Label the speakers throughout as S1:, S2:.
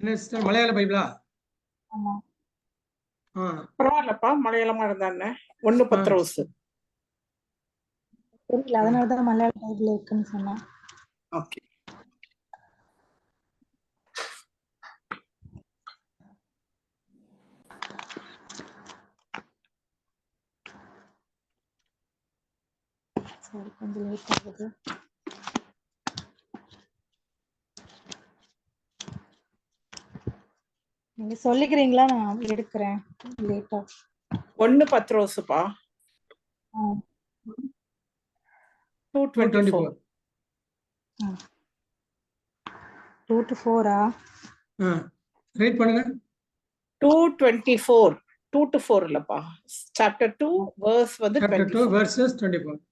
S1: என்ன சிஸ்டர் மலையாள பைபிளா?
S2: ஆமா.
S1: ஆ.
S3: பரவாயில்லப்பா மலையாளமா இருந்தானே ஒண்ணு பத்து ரோஸ்
S2: தெரியல அதனாலதான் மலையாள பைபிள் இருக்குன்னு சொன்னேன்.
S3: ஓகே.
S2: சரி கொஞ்சம் லேட் ஆகுது. நீங்க சொல்லிக்கிறீங்களா? நான் எடுக்கிறேன். லேட்டா
S3: ஒண்ணு பத்து ரோஸுப்பா. Two
S1: twenty
S3: four
S1: two
S3: to
S1: ஃபோரா read பண்ணுங்க.
S3: Two twenty four two to four இல்லப்பா. சாப்டர் டூ வேர்ஸ் வந்து
S1: chapter two
S3: twenty
S1: versus twenty four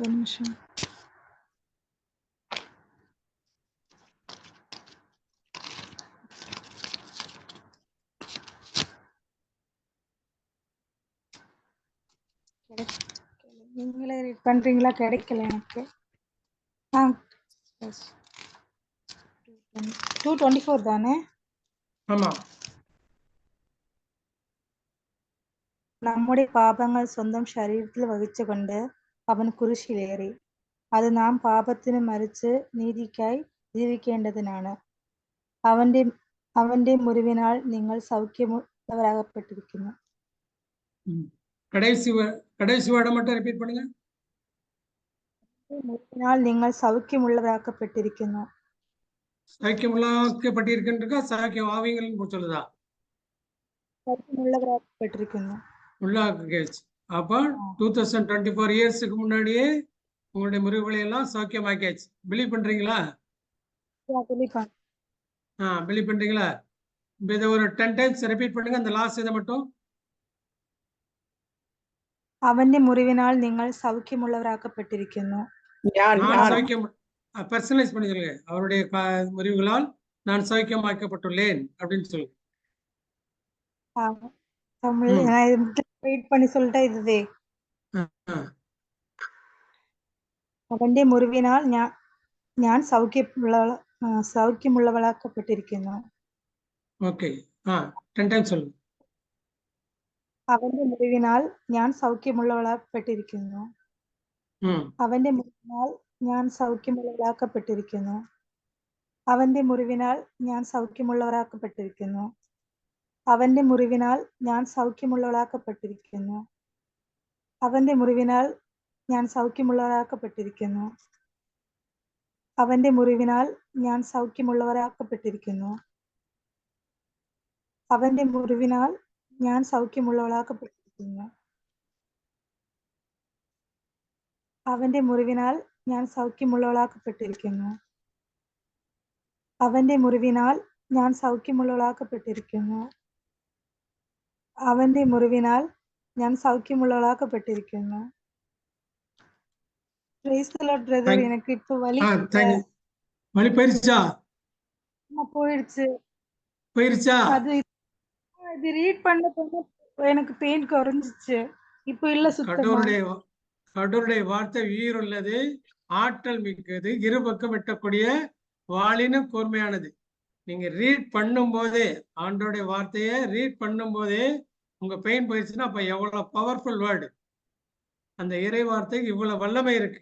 S2: ஒரு நிமிஷம். நீங்களே ரீட் பண்றீங்களா கிடைக்கல எனக்கு ஆ டூ டுவெண்ட்டி ஃபோர் தானே
S1: ஆமா
S2: നമ്മുടെ പാപങ്ങൾ സ്വന്തം ശരീരത്തിൽ വഹിച്ചുകൊണ്ട് അവൻ കുരിശിലേറി അത് നാം പാപത്തിന് മരിച്ച് നീതിക്കായി ജീവിക്കേണ്ടതിനാണ് അവന്റെ അവന്റെ മുറിവിനാൽ നിങ്ങൾ സൗഖ്യമുള്ളവരാകപ്പെട്ടിരിക്കുന്നു
S1: ம். கடைசி word- கடைசி வேர்டை மட்டும் ரிப்பீட் பண்ணுங்க
S2: മുറിവിനാൽ നിങ്ങൾ സൗഖ്യമുള്ളവരാക്കപ്പെട്ടിരിക്കുന്നു
S1: சாக்கியம் உள்ளாக்கப்பட்டிருக்கின்ற சாக்கியம் ஆவிங்கள்னு சொல்லுதா
S2: സൗഖ്യമുള്ളവരാക്കപ്പെട്ടിരിക്കുന്നു
S1: உள்ளாக்கிச்சு அப்போ டூ தௌசண்ட் டுவெண்ட்டி ஃபோர் இயர்ஸுக்கு முன்னாடியே உங்களுடைய முறிவுகளை எல்லாம் சௌக்கியமாக்கியாச்சு பிலீவ் பண்றீங்களா ஆ பிலீவ் பண்றீங்களா இப்போ இதை ஒரு டென் டைம்ஸ் ரிப்பீட் பண்ணுங்க அந்த லாஸ்ட் இதை மட்டும்
S2: അവന്റെ മുറിവിനാൽ നിങ്ങൾ സൗഖ്യമുള്ളവരാക്കപ്പെട്ടിരിക്കുന്നു
S3: ഞാൻ
S1: நான்
S3: ഞാൻ
S1: சௌக்கியம் பர்சனலைஸ் பண்ணி சொல்லுங்க அவருடைய கா- முறிவுகளால் நான் சௌக்கியமாக்கப்பட்டுள்ளேன் அப்படின்னு சொல்லுங்க
S2: ஆமா. தமிழ்
S1: ம்.
S2: நான் வெயிட் பண்ணி சொல்லிட்டா இதுவே
S1: ஆ, ஆ.
S2: അവന്റെ മുറിവിനാൽ ഞാൻ ഞാൻ സൗഖ്യമുള്ള ആ, സൗഖ്യമുള്ളവളാക്കപ്പെട്ടിരിക്കുന്നു
S1: ஓகே ஆ டென் டைம்ஸ் சொல்லுங்க
S2: അവന്റെ മുറിവിനാൽ ഞാൻ സൗഖ്യമുള്ളവളാക്കപ്പെട്ടിരിക്കുന്നു. അവന്റെ മുറിവിനാൽ ഞാൻ സൗഖ്യമുള്ളവളാക്കപ്പെട്ടിരിക്കുന്നു. അവന്റെ മുറിവിനാൽ ഞാൻ സൗഖ്യമുള്ളവരാക്കപ്പെട്ടിരിക്കുന്നു. അവന്റെ മുറിവിനാൽ ഞാൻ സൗഖ്യമുള്ളവളാക്കപ്പെട്ടിരിക്കുന്നു. അവന്റെ മുറിവിനാൽ ഞാൻ സൗഖ്യമുള്ളവരാക്കപ്പെട്ടിരിക്കുന്നു. അവന്റെ മുറിവിനാൽ ഞാൻ സൗഖ്യമുള്ളവരാക്കപ്പെട്ടിരിക്കുന്നു. അവന്റെ മുറിവിനാൽ ഞാൻ സൗഖ്യമുള്ളവളാക്കപ്പെട്ടിരിക്കുന്നു അവന്റെ മുറിവിനാൽ ഞാൻ സൗഖ്യമുള്ളവളാക്കപ്പെട്ടിരിക്കുന്നു. അവന്റെ മുറിവിനാൽ ഞാൻ സൗഖ്യമുള്ളവളാക്കപ്പെട്ടിരിക്കുന്നു. അവന്റെ മുറിവിനാൽ ഞാൻ സൗഖ്യമുള്ളവളാക്കപ്പെട്ടിരിക്കുന്നു. Praise the Lord, brother.
S1: Thank-
S2: இது ரீட் பண்ண பண்ண எனக்கு பெயின் குறைஞ்சிச்சு. இப்போ இல்ல
S1: கடவுளுடைய கடவுளுடைய வார்த்தை உயிருள்ளது ஆற்றல் மிக்கது இரு பக்கம் வெட்டக்கூடிய வாளினும் கூர்மையானது. நீங்க ரீட் பண்ணும் போதே ஆண்டோடைய வார்த்தையை ரீட் பண்ணும் போதே உங்க பெயின் போயிடுச்சுன்னா அப்ப எவ்வளவு பவர்ஃபுல் வேர்டு அந்த இறை வார்த்தைக்கு இவ்வளவு வல்லமை இருக்கு.